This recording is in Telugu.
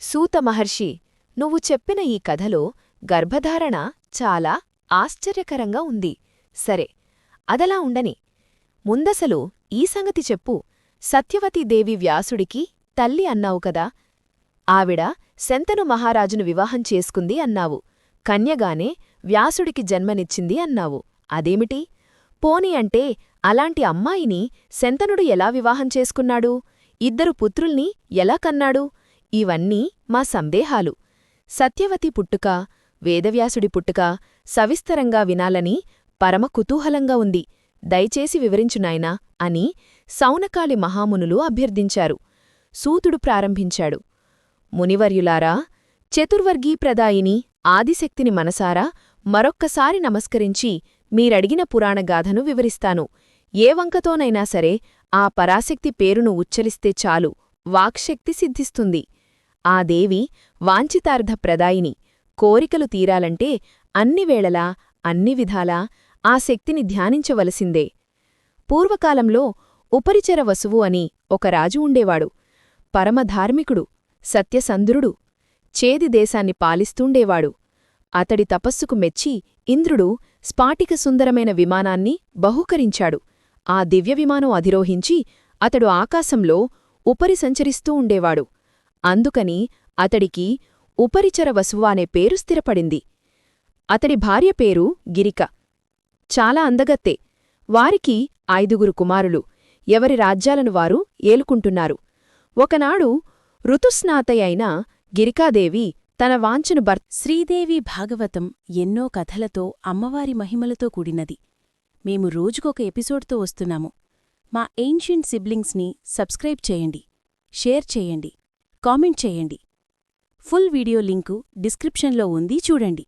సూత మహర్షి నువ్వు చెప్పిన ఈ కథలో గర్భధారణ చాలా ఆశ్చర్యకరంగా ఉంది. సరే అదలా ఉండని. ముందసలు ఈ సంగతి చెప్పు. సత్యవతీదేవి వ్యాసుడికి తల్లి అన్నావు కదా. ఆవిడ శంతను మహారాజును వివాహం చేసుకుంది అన్నావు. కన్యగానే వ్యాసుడికి జన్మనిచ్చింది అన్నావు. అదేమిటి? పోని అంటే అలాంటి అమ్మాయిని శంతనుడు ఎలా వివాహం చేసుకున్నాడు? ఇద్దరు పుత్రుల్ని ఎలా కన్నాడు? ఇవన్నీ మా సందేహాలు. సత్యవతి పుట్టుక వేదవ్యాసుడి పుట్టుక సవిస్తరంగా వినాలని పరమ కుతూహలంగా ఉంది. దయచేసి వివరించునాయనా అని సౌనకాళి మహామునులు అభ్యర్థించారు. సూతుడు ప్రారంభించాడు. మునివర్యులారా చతుర్వర్గీప్రదాయిని ఆదిశక్తిని మనసారా మరొక్కసారి నమస్కరించి మీరడిగిన పురాణగాథను వివరిస్తాను. ఏ వంకతోనైనా సరే ఆ పరాశక్తి పేరును ఉచ్చరిస్తే చాలు. వాక్శక్తి సిద్ధిస్తుంది. ఆ దేవి వాంఛితార్థ ప్రదాయిని కోరికలు తీరాలంటే అన్ని వేళలా అన్ని విధాలా ఆ శక్తిని ధ్యానించవలసిందే. పూర్వకాలంలో ఉపరిచర వసువు అని ఒక రాజు ఉండేవాడు. పరమధార్మికుడు సత్యసంధురుడు చేది దేశాన్ని పాలిస్తూండేవాడు. అతడి తపస్సుకు మెచ్చి ఇంద్రుడు స్పాటిక సుందరమైన విమానాన్ని బహూకరించాడు. ఆ దివ్య విమానం అధిరోహించి అతడు ఆకాశంలో ఉపరి సంచరిస్తూ ఉండేవాడు. అందుకని అతడికి ఉపరిచర వసువ అనే పేరు స్థిరపడింది. అతడి భార్య పేరు గిరిక. చాలా అందగత్తే. వారికి ఐదుగురు కుమారులు. ఎవరి రాజ్యాలను వారు ఏలుకుంటున్నారు. ఒకనాడు ఋతుస్నాతయైన గిరికాదేవి తన వాంఛను భర్త శ్రీదేవి భాగవతం ఎన్నో కథలతో అమ్మవారి మహిమలతో కూడినది. మేము రోజుకొక ఎపిసోడ్తో వస్తున్నాము. మా ఏన్షియంట్ సిబ్లింగ్స్ని సబ్స్క్రైబ్ చేయండి షేర్ చేయండి. కామెంట్ చేయండి. ఫుల్ వీడియో లింకు డిస్క్రిప్షన్లో ఉంది చూడండి.